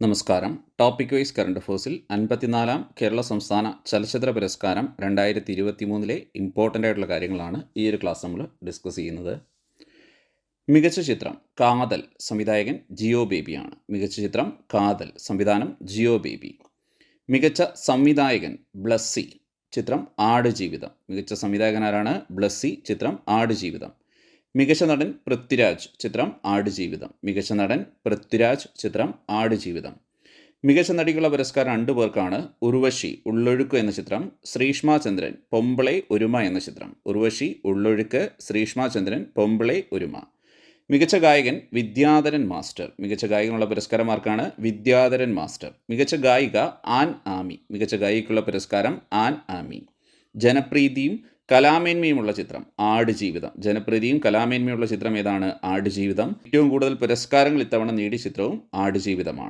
നമസ്കാരം. Topic wise current അഫേഴ്സിൽ അൻപത്തിനാലാം കേരള സംസ്ഥാന ചലച്ചിത്ര പുരസ്കാരം രണ്ടായിരത്തി ഇരുപത്തി മൂന്നിലെ ഇമ്പോർട്ടന്റ് ആയിട്ടുള്ള കാര്യങ്ങളാണ് ഈ ഒരു ക്ലാസ് നമ്മൾ ഡിസ്കസ് ചെയ്യുന്നത്. മികച്ച ചിത്രം കാതൽ സംവിധായകൻ ജിയോ ബേബിയാണ് മികച്ച ചിത്രം കാതൽ സംവിധാനം ജിയോ ബേബി. മികച്ച സംവിധായകൻ ബ്ലസ്സി ചിത്രം ആട് ജീവിതം മികച്ച സംവിധായകൻ ആരാണ്? ബ്ലസ്സി ചിത്രം ആടുജീവിതം. മികച്ച നടൻ പൃഥ്വിരാജ് ചിത്രം ആടുജീവിതം മികച്ച നടൻ പൃഥ്വിരാജ് ചിത്രം ആടുജീവിതം മികച്ച നടിക്കുള്ള പുരസ്കാരം രണ്ടു പേർക്കാണ് ഉർവശി ഉള്ളൊഴുക്ക് എന്ന ചിത്രം ശ്രീഷ്മ ചന്ദ്രൻ പൊമ്പിളെ ഒരുമ എന്ന ചിത്രം. ഉർവശി ഉള്ളൊഴുക്ക് ശ്രീഷ്മ ചന്ദ്രൻ പൊമ്പിളെ ഒരുമ. മികച്ച ഗായകൻ വിദ്യാധരൻ മാസ്റ്റർ. മികച്ച ഗായകനുള്ള പുരസ്കാരമാർക്കാണ് വിദ്യാധരൻ മാസ്റ്റർ. മികച്ച ഗായിക ആൻ ആമി. മികച്ച ഗായികയ്ക്കുള്ള പുരസ്കാരം ആൻ ആമി. ജനപ്രീതിയും കലാമേന്മയുമുള്ള ചിത്രം ആടുജീവിതം ജനപ്രീതിയും കലാമേന്മയുള്ള ചിത്രം ഏതാണ്? ആടുജീവിതം ഏറ്റവും കൂടുതൽ പുരസ്കാരങ്ങൾ ഇത്തവണ നേടിയ ചിത്രവും ആടുജീവിതമാണ്